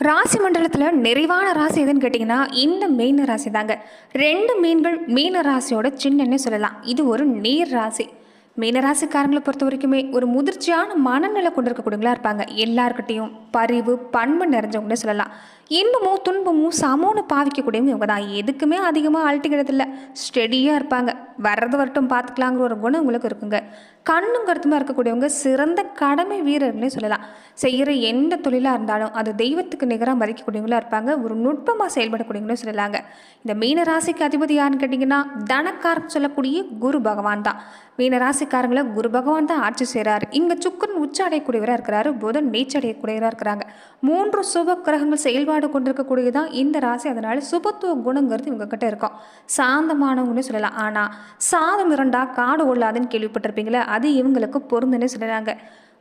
ராசி மண்டலத்தில் நிறைவான ராசி எதுன்னு கேட்டிங்கன்னா இந்த மீன ராசி தாங்க. ரெண்டு மீன்கள் மீன ராசியோட சின்னன்னே சொல்லலாம். இது ஒரு நீர் ராசி. மீனராசிக்காரங்களை பொறுத்த வரைக்குமே ஒரு முதிர்ச்சியான மனநிலை கொண்டு இருக்கக்கூடியவங்களா இருப்பாங்க. எல்லாருக்கிட்டையும் பரிவு பண்பு நிறைஞ்சவங்கன்னு சொல்லலாம். இன்பமும் துன்பமும் சமோன்னு பாவிக்கக்கூடியவங்க இவங்க தான். எதுக்குமே அதிகமாக அழட்டிக்கிறதில்ல ஸ்டெடியாக இருப்பாங்க. வர்றது வரட்டும் பார்த்துக்கலாங்கிற ஒரு குணம் உங்களுக்கு இருக்குங்க. கண்ணும் கருத்துமாக இருக்கக்கூடியவங்க சிறந்த கடமை வீரர்னே சொல்லலாம். செய்கிற எந்த தொழிலாக இருந்தாலும் அது தெய்வத்துக்கு நிகராக மதிக்கக்கூடியவங்களா இருப்பாங்க. ஒரு நுட்பமாக செயல்படக்கூடியவங்களும் சொல்லலாங்க. இந்த மீன ராசிக்கு அதிபதி யாருன்னு கேட்டிங்கன்னா தனக்காரன் சொல்லக்கூடிய குரு பகவான் தான். மீன ராசிக்காரங்களை குரு பகவான் தான் ஆட்சி செய்கிறாரு இங்கே சுக்கரன் உச்ச அடையக்கூடியவராக இருக்கிறாரு. புதன் நீச்ச அடையக்கூடியவராக இருக்கிறாங்க. மூன்று சுப கிரகங்கள் செயல்பாடு கொண்டிருக்கக்கூடியதான் இந்த ராசி. அதனால் சுபத்துவ குணங்கிறது இவங்க கிட்ட இருக்கும். சாந்தமானவங்கன்னு சொல்லலாம். ஆனால் சாதம் இரண்டா காடு ஒல்லாதுன்னு கேள்விப்பட்டிருப்பீங்களே அது இவங்களுக்கு பொருந்துன்னு சொல்கிறாங்க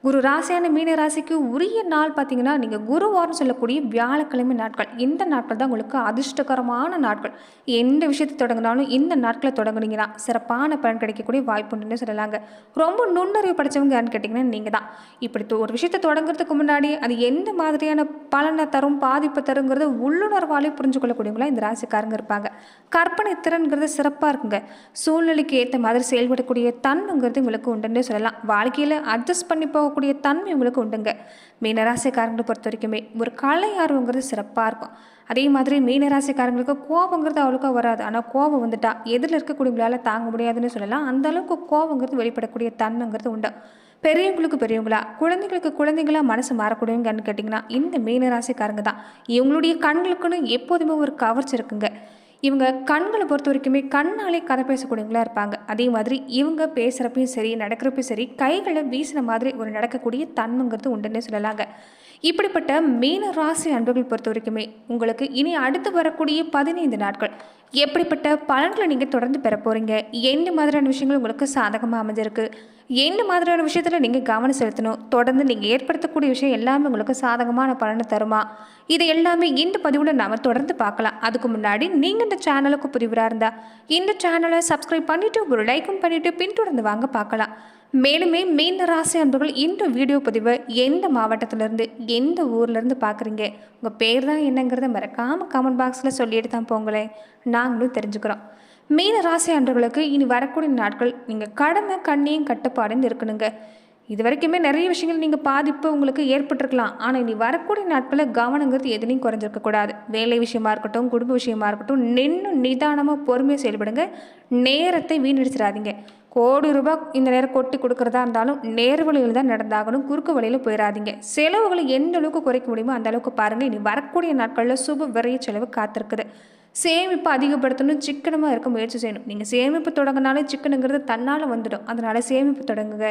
குரு ராசியான மீன ராசிக்கு உரிய நாள் பார்த்தீங்கன்னா நீங்கள் குருவாரம் சொல்லக்கூடிய வியாழக்கிழமை நாட்கள். இந்த நாட்கள் தான் உங்களுக்கு அதிர்ஷ்டகரமான நாட்கள். எந்த விஷயத்தை தொடங்கினாலும் இந்த நாட்களை தொடங்குனீங்கன்னா சிறப்பான பலன் கிடைக்கக்கூடிய வாய்ப்பு உண்டுன்னு சொல்லலாங்க. ரொம்ப நுண்ணறிவு படித்தவங்க யாருன்னு கேட்டிங்கன்னா நீங்கள் தான் இப்படி ஒரு விஷயத்தை தொடங்குறதுக்கு முன்னாடி அது எந்த மாதிரியான பலனை தரும் பாதிப்பு தருங்கிறத உள்ளுணர்வாலே புரிஞ்சு கொள்ளக்கூடியவங்களா இந்த ராசிக்காரங்க இருப்பாங்க. கற்பனை திறன்கிறது சிறப்பாக இருக்குங்க. சூழ்நிலைக்கு ஏற்ற மாதிரி செயல்படக்கூடிய தன்னுங்கிறது உங்களுக்கு உண்டுன்னு சொல்லலாம். வாழ்க்கையில் அட்ஜஸ்ட் பண்ணி போக போகக்கூடிய தன்மை உங்களுக்கு உண்டுங்க. மீனராசிக்காரங்களை பொறுத்த வரைக்குமே ஒரு கலை ஆர்வங்கிறது சிறப்பாக இருக்கும். அதே மாதிரி மீனராசிக்காரங்களுக்கு கோபங்கிறது அவ்வளோக்கா வராது. ஆனால் கோபம் வந்துட்டா எதிரில் இருக்கக்கூடியவங்களால் தாங்க முடியாதுன்னு சொல்லலாம். அந்த அளவுக்கு கோபங்கிறது வெளிப்படக்கூடிய தன்மைங்கிறது உண்டு. பெரியவங்களுக்கு பெரியவங்களா குழந்தைங்களுக்கு குழந்தைங்களா மனசு மாறக்கூடியவங்கன்னு கேட்டிங்கன்னா இந்த மீனராசிக்காரங்க தான். இவங்களுடைய கண்களுக்குன்னு எப்போதுமே ஒரு கவர்ச்சி இருக்குங்க. இவங்க கண்களை பொறுத்த வரைக்குமே கண்ணாலே கதை பேசக்கூடியவங்களா இருப்பாங்க. அதே மாதிரி இவங்க பேசுகிறப்பையும் சரி நடக்கிறப்பையும் சரி கைகளை வீசின மாதிரி ஒரு நடக்கக்கூடிய தன்மைங்கிறது உண்டுன்னே சொல்லலாங்க. இப்படிப்பட்ட மீன ராசி அன்புகள் பொறுத்த வரைக்குமே உங்களுக்கு இனி அடுத்து வரக்கூடிய பதினைந்து நாட்கள் எப்படிப்பட்ட பலன்களை நீங்கள் தொடர்ந்து பெற போகிறீங்க எந்த மாதிரியான விஷயங்கள் உங்களுக்கு சாதகமாக அமைஞ்சிருக்கு? எந்த மாதிரியான விஷயத்தில் நீங்கள் கவனம் செலுத்தணும். தொடர்ந்து நீங்கள் ஏற்படுத்தக்கூடிய விஷயம் எல்லாமே உங்களுக்கு சாதகமான பலனை தருமா? இது எல்லாமே இந்த பதிவில் நாம் தொடர்ந்து பார்க்கலாம். அதுக்கு முன்னாடி நீங்கள் இந்த சேனலுக்கு புரிவராக இருந்தால் இந்த சேனலை சப்ஸ்கிரைப் பண்ணிவிட்டு ஒரு லைக்கும் பண்ணிவிட்டு பின்தொடர்ந்து வாங்க பார்க்கலாம். மேலுமே மீன ராசி அன்பர்கள் இந்த வீடியோ பதிவை எந்த மாவட்டத்திலேருந்து எந்த ஊர்லேருந்து பார்க்குறீங்க? உங்கள் பேர் தான் என்னங்கிறத மறக்காமல் கமெண்ட் பாக்ஸில் சொல்லிட்டு தான் போங்களேன். நாங்களும் தெரிஞ்சுக்கிறோம். மீன ராசி அன்றர்களுக்கு இனி வரக்கூடிய நாட்கள் நீங்கள் கடமை கண்ணியும் கட்டுப்பாடுன்னு இருக்கணுங்க. இது வரைக்குமே நிறைய விஷயங்கள் நீங்கள் பாதிப்பு உங்களுக்கு ஏற்பட்டிருக்கலாம். ஆனால் இனி வரக்கூடிய நாட்களில் கவனங்கிறது எதுலையும் குறைஞ்சிருக்கக்கூடாது வேலை விஷயமா இருக்கட்டும் குடும்ப விஷயமா இருக்கட்டும் நின்று நிதானமாக பொறுமையாக செயல்படுங்க. நேரத்தை வீணடிச்சிடாதீங்க. கோடி ரூபாய் இந்த நேரம் கொட்டி கொடுக்குறதா இருந்தாலும் நேர் வழியில் தான் நடந்தாகணும். குறுக்கு வழியில் போயிடாதீங்க செலவுகளை எந்த அளவுக்கு குறைக்க முடியுமோ அந்த அளவுக்கு பாருங்கள் இனி வரக்கூடிய நாட்களில் சுப விரைய செலவு காத்திருக்குது. சேமிப்பு அதிகப்படுத்தணும் சிக்கனமாக இருக்க முயற்சி செய்யணும். நீங்கள் சேமிப்பு தொடங்கினாலே சிக்கனுங்கிறது தன்னால் வந்துடும். அதனால் சேமிப்பு தொடங்குங்க.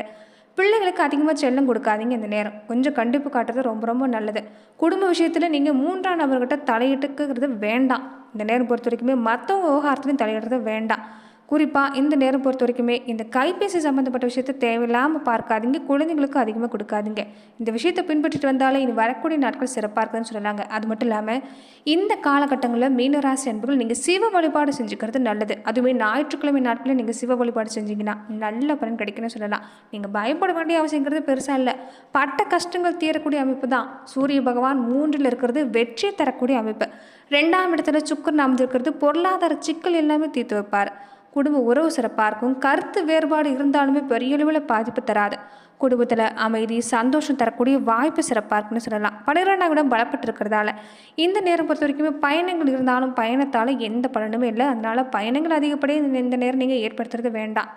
பிள்ளைகளுக்கு அதிகமாக செல்லம் கொடுக்காதீங்க இந்த நேரம். கொஞ்சம் கண்டிப்பு காட்டுறது ரொம்ப ரொம்ப நல்லது. குடும்ப விஷயத்தில் நீங்கள் மூன்றாம் நபர்கிட்ட தலையிட்டுக்கிறது வேண்டாம். இந்த நேரம் பொறுத்த வரைக்குமே மற்றவங்க விவகாரத்துலையும் தலையிடுறது வேண்டாம். குறிப்பாக இந்த நேரம் பொறுத்த வரைக்குமே இந்த கைபேசி சம்மந்தப்பட்ட விஷயத்தை தேவையில்லாமல் பார்க்காதீங்க. குழந்தைங்களுக்கு அதிகமாக கொடுக்காதீங்க. இந்த விஷயத்தை பின்பற்றிட்டு வந்தாலே இனி வரக்கூடிய நாட்கள் சிறப்பாக இருக்குதுன்னு சொல்லலாங்க அது மட்டும் இல்லாமல் இந்த காலகட்டங்களில் மீனராசி அன்புகள் நீங்கள் சிவ வழிபாடு செஞ்சுக்கிறது நல்லது. அதுவுமே ஞாயிற்றுக்கிழமை நாட்களில் நீங்கள் சிவ வழிபாடு செஞ்சீங்கன்னா நல்ல பலன் கிடைக்கும்னு சொல்லலாம். நீங்கள் பயப்பட வேண்டிய அவசியங்கிறது பெருசாக இல்லை. பட்ட கஷ்டங்கள் தீரக்கூடிய அமைப்பு தான். சூரிய பகவான் மூன்றில் இருக்கிறது வெற்றி தரக்கூடிய அமைப்பு. ரெண்டாம் இடத்துல சுக்கரன் இருக்கிறது பொருளாதார சிக்கல் எல்லாமே தீர்த்து வைப்பார். குடும்ப உறவு சிறப்பாக இருக்கும் கருத்து வேறுபாடு இருந்தாலுமே பெரிய அளவில் பாதிப்பு தராது. குடும்பத்தில் அமைதி சந்தோஷம் தரக்கூடிய வாய்ப்பு சிறப்பாக இருக்குன்னு சொல்லலாம். பன்னிரெண்டாம் இடம் பலப்பட்டு இருக்கிறதால இந்த நேரம் பொறுத்த வரைக்குமே பயணங்கள் இருந்தாலும் பயணத்தால் எந்த பலனுமே இல்லை. அதனால் பயணங்கள் அதிகப்படியே இந்த நேரம் நீங்கள் ஏற்படுத்துறது வேண்டாம்.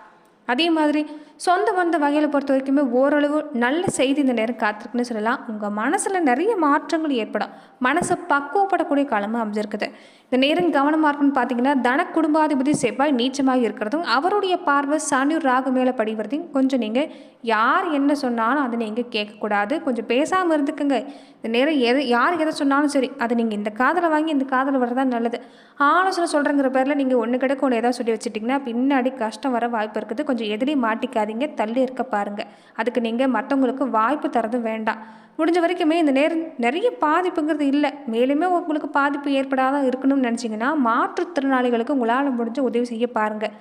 அதே மாதிரி சொந்த வந்த வகையில் பொறுத்த வரைக்குமே ஓரளவு நல்ல செய்தி இந்த நேரம் காத்திருக்குன்னு சொல்லலாம். உங்கள் மனசில் நிறைய மாற்றங்கள் ஏற்படும். மனசை பக்குவப்படக்கூடிய காலமாக அமைஞ்சிருக்குது. இந்த நேரம் கவனமாக இருக்குன்னு பார்த்தீங்கன்னா தன குடும்பாதிபதி செவ்வாய் நீச்சமாக இருக்கிறதும் அவருடைய பார்வை சனி ராகு மேலே படிவதையும் கொஞ்சம் நீங்கள் யார் என்ன சொன்னாலும் அதை நீங்கள் கேட்கக்கூடாது. கொஞ்சம் பேசாமல் இருந்துக்குங்க. இந்த நேரம் எது யார் எதை சொன்னாலும் சரி அதை நீங்கள் இந்த காதில் வாங்கி இந்த காதில் வரதான் நல்லது. ஆலோசனை சொல்கிறங்கிற பேரில் நீங்கள் ஒன்று கிடக்க ஒன்று ஏதாவது சொல்லி வச்சுட்டிங்கன்னா பின்னாடி கஷ்டம் வர வாய்ப்பு இருக்குது. கொஞ்சம் எதிரையும் மாட்டிக்காதீங்க தள்ளி இருக்க பாருங்கள் அதுக்கு நீங்கள் மற்றவங்களுக்கு வாய்ப்பு தரது வேண்டாம். முடிஞ்ச வரைக்குமே இந்த நேரம் நிறைய பாதிப்புங்கிறது இல்லை. மேலுமே உங்களுக்கு பாதிப்பு ஏற்படாத இருக்கணும்னு நினச்சிங்கன்னா மாற்றுத்திறனாளிகளுக்கு உங்களால் முடிஞ்ச உதவி செய்ய பாருங்கள்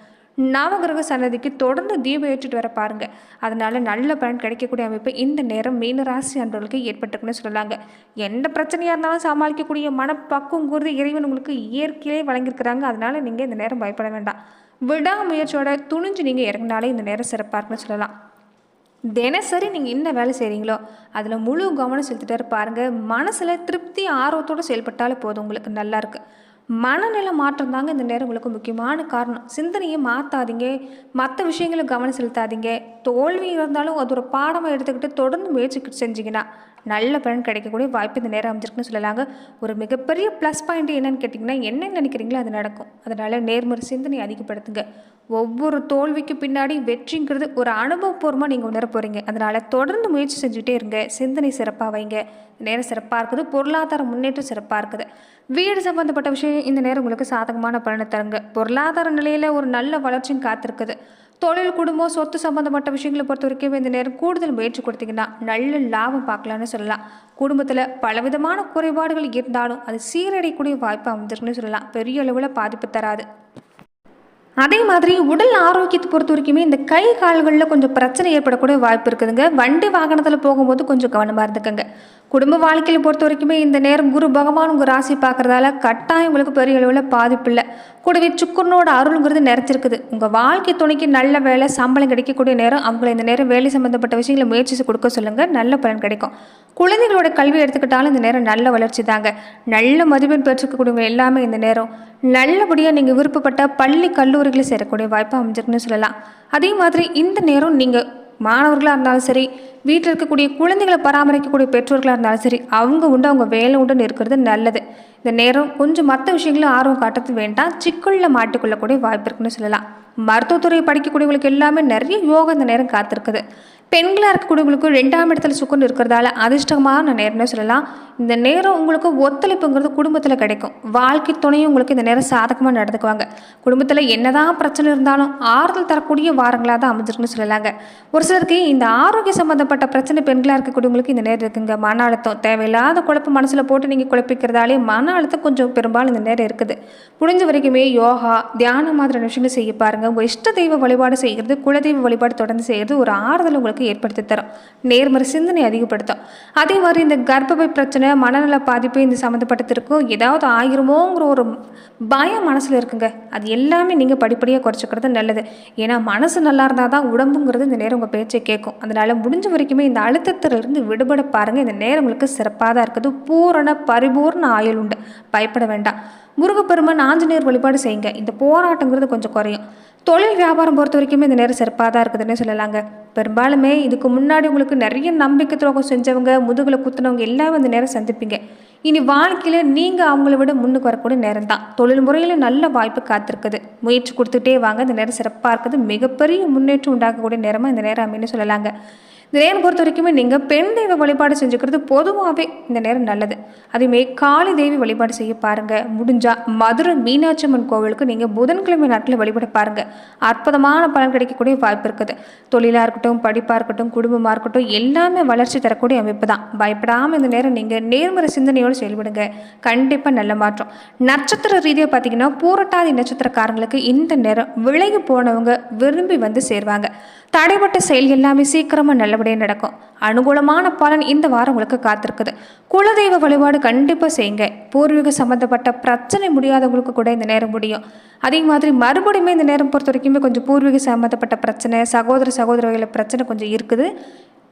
நவகிரக சன்னதிக்கு தொடர்ந்து தீபம் ஏற்றிட்டு வர பாருங்க. அதனால நல்ல பலன் கிடைக்கக்கூடிய அமைப்பு இந்த நேரம் மீனராசி அன்றவர்களுக்கு ஏற்பட்டிருக்குன்னு சொல்லலாங்க. எந்த பிரச்சனையாக இருந்தாலும் சமாளிக்கக்கூடிய மனப்பக்குவங்கிறது இறைவன் உங்களுக்கு இயற்கையிலே வழங்கியிருக்கிறாங்க. அதனால நீங்கள் இந்த நேரம் பயப்பட வேண்டாம். விடாமுயற்சியோட துணிஞ்சு நீங்கள் இறங்கினாலே இந்த நேரம் சிறப்பாக இருக்குன்னு சொல்லலாம். தினசரி நீங்கள் என்ன வேலை செய்கிறீங்களோ அதில் முழு கவனம் செலுத்திட்டு பாருங்கள் மனசில் திருப்தி ஆர்வத்தோடு செயல்பட்டாலே போதும் உங்களுக்கு. நல்லாயிருக்கு மனநிலை மாற்றம் தாங்க இந்த நேரம் உங்களுக்கு முக்கியமான காரணம். சிந்தனையை மாற்றாதீங்க மற்ற விஷயங்களை கவனம் செலுத்தாதீங்க. தோல்வி இருந்தாலும் அது ஒரு பாடமாக எடுத்துக்கிட்டு தொடர்ந்து முயற்சி செஞ்சீங்கன்னா நல்ல பலன் கிடைக்கக்கூடிய வாய்ப்பு இந்த நேரம் அமைஞ்சிருக்குன்னு சொல்லலாங்க. ஒரு மிகப்பெரிய ப்ளஸ் பாயிண்ட் என்னன்னு கேட்டிங்கன்னா என்ன நினைக்கிறீங்களோ அது நடக்கும். அதனால் நேர்முறை சிந்தனை அதிகப்படுத்துங்க. ஒவ்வொரு தோல்விக்கு பின்னாடி வெற்றிங்கிறது ஒரு அனுபவபூர்வமாக நீங்கள் உணர போகிறீங்க அதனால் தொடர்ந்து முயற்சி செஞ்சுட்டே இருங்க. சிந்தனை சிறப்பாக வைங்க. நேரம் சிறப்பாக இருக்குது. பொருளாதார முன்னேற்றம் சிறப்பாக இருக்குது. வீடு சம்மந்தப்பட்ட விஷயம் இந்த நேரம் உங்களுக்கு சாதகமான பலனை தருங்க. பொருளாதார நிலையில் ஒரு நல்ல வளர்ச்சியும் காத்திருக்குது. தொழில் குடும்பம் சொத்து சம்மந்தப்பட்ட விஷயங்களை பொறுத்த வரைக்கும் இந்த நேரம் கூடுதல் முயற்சி கொடுத்தீங்கன்னா நல்ல லாபம் பார்க்கலான்னு சொல்லலாம். குடும்பத்தில் பலவிதமான குறைபாடுகள் இருந்தாலும் அது சீரடையக்கூடிய வாய்ப்பு அமைஞ்சிருக்குன்னு சொல்லலாம். பெரிய அளவில் பாதிப்பு தராது. அதே மாதிரி உடல் ஆரோக்கியத்தை பொறுத்த வரைக்குமே இந்த கை கால்களில் கொஞ்சம் பிரச்சனை ஏற்படக்கூடிய வாய்ப்பு இருக்குதுங்க. வண்டி வாகனத்தில் போகும்போது கொஞ்சம் கவனமாக இருந்துக்கங்க. குடும்ப வாழ்க்கையில் பொறுத்த வரைக்குமே இந்த நேரம் குரு பகவான் உங்கள் ராசி பார்க்குறதால கட்டாயம் உங்களுக்கு பெரிய அளவில் பாதிப்பு இல்லை. கூடவே சுக்கரனோட அருள்ங்கிறது நிறைச்சிருக்குது உங்கள் வாழ்க்கை துணைக்கு நல்ல வேலை சம்பளம் கிடைக்கக்கூடிய நேரம் அவங்கள இந்த நேரம் வேலை சம்மந்தப்பட்ட விஷயங்களை முயற்சி கொடுக்க சொல்லுங்கள் நல்ல பலன் கிடைக்கும். குழந்தைகளோட கல்வி எடுத்துக்கிட்டாலும் இந்த நேரம் நல்ல வளர்ச்சி தாங்க. நல்ல மதிப்பெண் பெற்றுக்கக்கூடியவங்க எல்லாமே இந்த நேரம். நல்லபடியாக நீங்கள் விருப்பப்பட்ட பள்ளி கல்லூரிகளை சேரக்கூடிய வாய்ப்பு அமைஞ்சிருக்குன்னு சொல்லலாம். அதே மாதிரி இந்த நேரம் நீங்கள் மாணவர்களாக இருந்தாலும் சரி வீட்டில் இருக்கக்கூடிய குழந்தைகளை பராமரிக்கக்கூடிய பெற்றோர்களாக இருந்தாலும் சரி அவங்க உண்டு அவங்க வேலை உண்டுன்னு இருக்கிறது நல்லது. இந்த நேரம் கொஞ்சம் மற்ற விஷயங்களும் ஆர்வம் காட்டுறது வேண்டாம். சிக்கலில் மாட்டிக்கொள்ளக்கூடிய வாய்ப்பு இருக்குன்னு சொல்லலாம். மருத்துவத்துறையை படிக்கக்கூடியவங்களுக்கு எல்லாமே நிறைய யோகம் இந்த நேரம் காத்திருக்குது. பெண்களாக இருக்கக்கூடியவங்களுக்கு ரெண்டாம் இடத்துல சுக்குன்னு இருக்கிறதால அதிர்ஷ்டமான நேரம்னு சொல்லலாம். இந்த நேரம் உங்களுக்கு ஒத்துழைப்புங்கிறது குடும்பத்தில் கிடைக்கும். வாழ்க்கை துணையும் உங்களுக்கு இந்த நேரம் சாதகமாக நடந்துக்குவாங்க. குடும்பத்தில் என்னதான் பிரச்சனை இருந்தாலும் ஆறுதல் தரக்கூடிய வாரங்களாக தான் அமைஞ்சிருக்குன்னு சொல்லலாங்க. ஒரு சிலருக்கு இந்த ஆரோக்கிய சம்மந்தப்பட்ட பிரச்சனை பெண்களாக இருக்கக்கூடியவங்களுக்கு இந்த நேரம் இருக்குங்க. மன அழுத்தம் தேவையில்லாத குழப்பம் மனசில் போட்டு நீங்கள் குழப்பிக்கிறதாலே மன அழுத்தம் கொஞ்சம் பெரும்பாலும் இந்த நேரம் இருக்குது. முடிஞ்ச வரைக்குமே யோகா தியானம் மாதிரியான விஷயங்கள் செய்ய பாருங்கள் உங்கள் இஷ்ட தெய்வ வழிபாடு செய்கிறது குலதெய்வ வழிபாடு தொடர்ந்து செய்கிறது ஒரு ஆறுதல் உங்களுக்கு ஏற்படுத்தி தரும். நேர்மறை சிந்தனை அதிகப்படுத்தும். அதே மாதிரி இந்த கர்ப்பப்பை பிரச்சனை மனநல பாதிப்பு இந்த சம்மந்தப்பட்டதற்கும் ஏதாவது ஆயிருமோங்கிற ஒரு பயம் மனசில் இருக்குங்க. அது எல்லாமே நீங்கள் படிப்படியாக குறைச்சிக்கிறது நல்லது. ஏன்னா மனசு நல்லா இருந்தால் தான் உடம்புங்கிறது இந்த நேரம் உங்கள் பேச்சை கேட்கும். அதனால் முடிஞ்ச வரைக்குமே இந்த அழுத்தத்திலிருந்து விடுபட பாருங்கள் இந்த நேரம் உங்களுக்கு சிறப்பாக தான் இருக்குது. பூரண பரிபூர்ண ஆயுள் உண்டு. பயப்பட வேண்டாம். முருகப்பெருமன் ஆஞ்சநேயர் வழிபாடு செய்யுங்க. இந்த போராட்டங்கிறது கொஞ்சம் குறையும். தொழில் வியாபாரம் பொறுத்த வரைக்குமே இந்த நேரம் சிறப்பாக தான் இருக்குதுன்னு சொல்லலாங்க. பெரும்பாலுமே இதுக்கு முன்னாடி உங்களுக்கு நிறைய நம்பிக்கை துரோகம் செஞ்சவங்க முதுகில் குத்துனவங்க எல்லாமே இந்த நேரம் சந்திப்பீங்க. இனி வாழ்க்கையில் நீங்கள் அவங்கள விட முன்னுக்கு வரக்கூடிய நேரம் தான் தொழில் முறையில் நல்ல வாய்ப்பு காத்திருக்குது. முயற்சி கொடுத்துட்டே வாங்க. இந்த நேரம் சிறப்பாக இருக்குது. மிகப்பெரிய முன்னேற்றம் உண்டாக்கக்கூடிய நேரமாக இந்த நேரம் அப்படின்னு சொல்லலாங்க. இந்த நேரம் பொறுத்த வரைக்குமே நீங்கள் பெண் தெய்வ வழிபாடு செஞ்சுக்கிறது பொதுவாகவே இந்த நேரம் நல்லது. அதேமாரி காளி தேவி வழிபாடு செய்ய பாருங்கள் முடிஞ்சால் மதுரை மீனாட்சி அம்மன் கோவிலுக்கு நீங்கள் புதன்கிழமை நாட்டில் வழிபட பாருங்கள் அற்புதமான பலன் கிடைக்கக்கூடிய வாய்ப்பு இருக்குது. தொழிலாக இருக்கட்டும் படிப்பாக இருக்கட்டும் குடும்பமாக இருக்கட்டும் எல்லாமே வளர்ச்சி தரக்கூடிய அமைப்பு தான். பயப்படாமல் இந்த நேரம் நீங்கள் நேர்மறை சிந்தனையோடு செயல்படுங்க. கண்டிப்பாக நல்ல மாற்றம். நட்சத்திர ரீதியாக பார்த்தீங்கன்னா பூரட்டாதி நட்சத்திரக்காரங்களுக்கு இந்த நேரம் விலகி போனவங்க விரும்பி வந்து சேர்வாங்க. தடைப்பட்ட செயல் எல்லாமே சீக்கிரமாக நல்லபடியாக நடக்கும். அனுகூலமான பலன் இந்த வாரம் உங்களுக்கு காத்திருக்குது. குலதெய்வ வழிபாடு கண்டிப்பாக செய்யுங்க. பூர்வீக சம்மந்தப்பட்ட பிரச்சனை முடியாதவங்களுக்கு கூட இந்த நேரம் முடியும். அதே மாதிரி மறுபடியுமே இந்த நேரம் பொறுத்த வரைக்குமே கொஞ்சம் பூர்வீக சம்மந்தப்பட்ட பிரச்சனை சகோதர சகோதரிகளை பிரச்சனை கொஞ்சம் இருக்குது.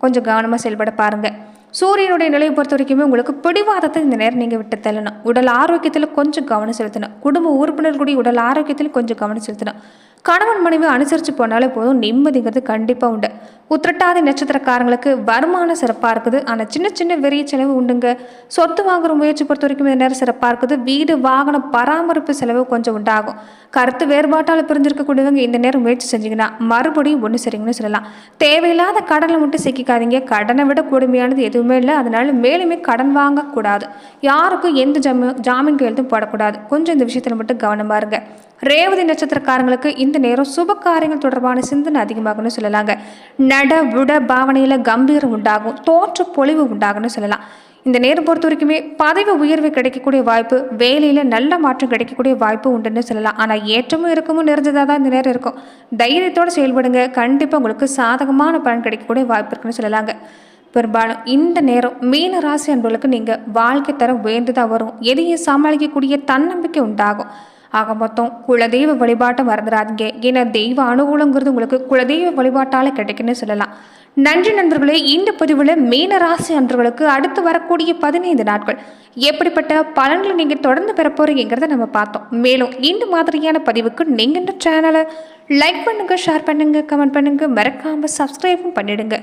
கொஞ்சம் கவனமாக செயல்பட பாருங்கள் சூரியனுடைய நிலையை பொறுத்த வரைக்குமே உங்களுக்கு பிடிவாதத்தை இந்த நேரம் நீங்கள் விட்டு தள்ளணும். உடல் ஆரோக்கியத்தில் கொஞ்சம் கவனம் செலுத்தணும். குடும்ப உறுப்பினர்களுடைய உடல் ஆரோக்கியத்தில் கொஞ்சம் கவனம் செலுத்தணும். கணவன் மனைவி அனுசரித்து போனாலே போதும். நிம்மதிங்கிறது கண்டிப்பாக உண்டு. உத்திரட்டாதி நட்சத்திரக்காரங்களுக்கு வருமானம் சிறப்பாக இருக்குது. ஆனால் சின்ன சின்ன வெறிய செலவு உண்டுங்க. சொத்து வாங்குற முயற்சி பொறுத்த வரைக்கும் இந்த நேரம் சிறப்பாக இருக்குது. வீடு வாகன பராமரிப்பு செலவு கொஞ்சம் உண்டாகும். கருத்து வேறுபாட்டால் பிரிஞ்சிருக்கக்கூடியவங்க இந்த நேரம் முயற்சி செஞ்சீங்கன்னா மறுபடியும் ஒன்று சரிங்கன்னு சொல்லலாம். தேவையில்லாத கடனை மட்டும் சிக்கிக்காதீங்க. கடனை விட கொடுமையானது எதுவுமே இல்லை. அதனால மேலுமே கடன் வாங்கக்கூடாது. யாருக்கும் எந்த ஜாமீன் ஜாமீன் கையெழுத்தும் போடக்கூடாது. கொஞ்சம் இந்த விஷயத்தில் மட்டும் கவனமாக இருங்க. ரேவதி நட்சத்திரக்காரங்களுக்கு இந்த நேரம் சுப காரியங்கள் தொடர்பான சிந்தனை அதிகமாகும்னு சொல்லலாங்க. நட விட பாவனையில் கம்பீரம் உண்டாகும் தோற்ற பொலிவு உண்டாகும்னு சொல்லலாம். இந்த நேரம் பொறுத்த வரைக்குமே பதவி உயர்வு கிடைக்கக்கூடிய வாய்ப்பு வேலையில் நல்ல மாற்றம் கிடைக்கக்கூடிய வாய்ப்பு உண்டுன்னு சொல்லலாம். ஆனால் ஏற்றமும் இருக்கமும் நிறைஞ்சதாக தான் இந்த நேரம் இருக்கும். தைரியத்தோடு செயல்படுங்க. கண்டிப்பாக உங்களுக்கு சாதகமான பலன் கிடைக்கக்கூடிய வாய்ப்பு இருக்குன்னு சொல்லலாங்க. பெரும்பாலும் இந்த நேரம் மீன ராசி அன்பர்களுக்கு நீங்கள் வாழ்க்கை தரம் உயர்ந்து தான் வரும். எதையும் சமாளிக்கக்கூடிய தன்னம்பிக்கை உண்டாகும். ஆக மொத்தம் குலதெய்வ வழிபாட்டை மறந்துடாதீங்க. ஏன்னா தெய்வ அனுகூலங்கிறது உங்களுக்கு குலதெய்வ வழிபாட்டால் கிடைக்குன்னு சொல்லலாம். நன்றி நண்பர்களே இந்த பதிவில் மீனராசி அன்றர்களுக்கு அடுத்து வரக்கூடிய பதினைந்து நாட்கள் எப்படிப்பட்ட பலன்களை நீங்கள் தொடர்ந்து பெற போறீங்கிறத நம்ம பார்த்தோம். மேலும் இந்த மாதிரியான பதிவுக்கு நீங்கள் இந்த சேனலை லைக் பண்ணுங்கள் ஷேர் பண்ணுங்கள் கமெண்ட் பண்ணுங்கள் மறக்காமல் சப்ஸ்கிரைபும் பண்ணிடுங்க.